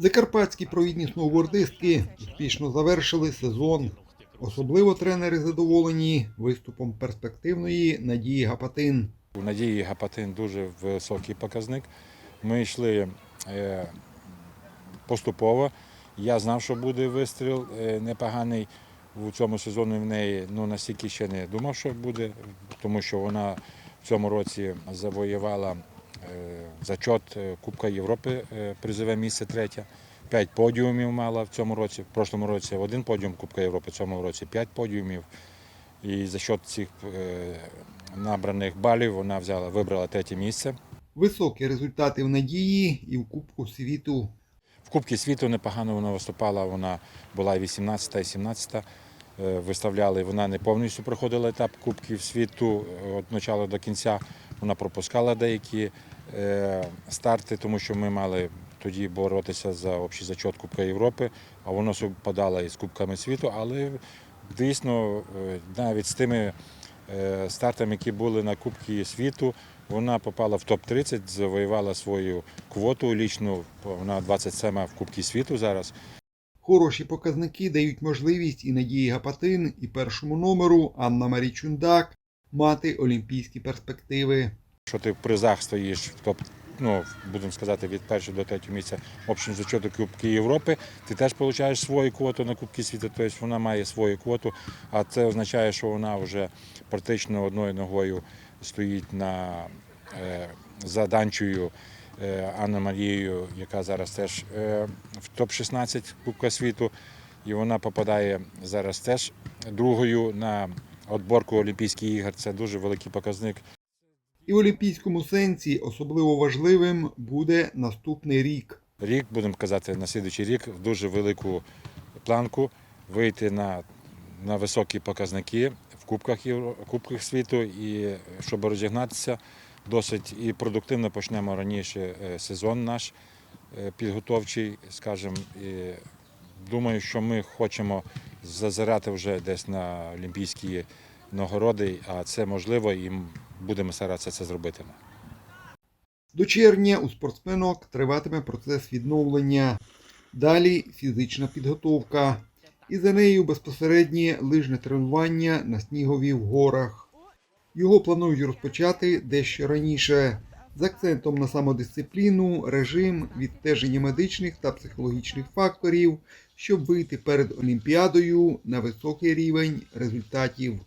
Закарпатські провідні сноубордистки успішно завершили сезон. Особливо тренери задоволені виступом перспективної Надії Гапатин. У Надії Гапатин дуже високий показник. Ми йшли е, поступово. Я знав, що буде вистріл е, непоганий у цьому сезоні в неї. Ну настільки ще не думав, що буде, тому що вона в цьому році завоювала зачот е, Кубка Європи, е, призове місце третє. П'ять подіумів мала в цьому році. В прошлому році один подіум Кубка Європи, в цьому році п'ять подіумів. І за счет цих е, набраних балів вона взяла, вибрала третє місце. Високі результати в Надії і в Кубку світу. В Кубці світу непогано вона виступала, вона була і 18 і 17 е, Виставляли, вона не повністю проходила етап Кубків світу е, від початку до кінця. Вона пропускала деякі е, старти, тому що ми мали тоді боротися за общий зачот Кубка Європи, а воно совпадало із Кубками світу. Але дійсно е, навіть з тими е, стартами, які були на Кубці світу, вона попала в топ-30, завоювала свою квоту лічну. Вона 27 в Кубці світу зараз. Хороші показники дають можливість і Надії Гапатин, і першому номеру Анна Марі Чундак мати олімпійські перспективи. Що ти в призах стоїш в топ, ну будемо сказати, від першого до третього місця в общому зачету Кубки Європи, ти теж отримуєш свою квоту на Кубки світу, тобто вона має свою квоту, а це означає, що вона вже практично одною ногою стоїть на е, за е, Анна Марією, яка зараз теж е, в топ-16 Кубка світу, і вона попадає зараз теж другою на отборку Олімпійських ігор. Це дуже великий показник. І в олімпійському сенсі особливо важливим буде наступний рік. рік, будемо казати, на слідуючий рік в дуже велику планку вийти на, на високі показники в Кубках, Кубках світу і щоб розігнатися досить і продуктивно почнемо раніше е, сезон наш е, підготовчий, скажімо. І думаю, що ми хочемо зазирати вже десь на олімпійські нагороди, а це можливо і будемо старатися це зробити. До червня у спортсменок триватиме процес відновлення. Далі фізична підготовка. І за нею безпосереднє лижне тренування на снігові в горах. Його планують розпочати дещо раніше, з акцентом на самодисципліну, режим, відстеження медичних та психологічних факторів, щоб вийти перед Олімпіадою на високий рівень результатів.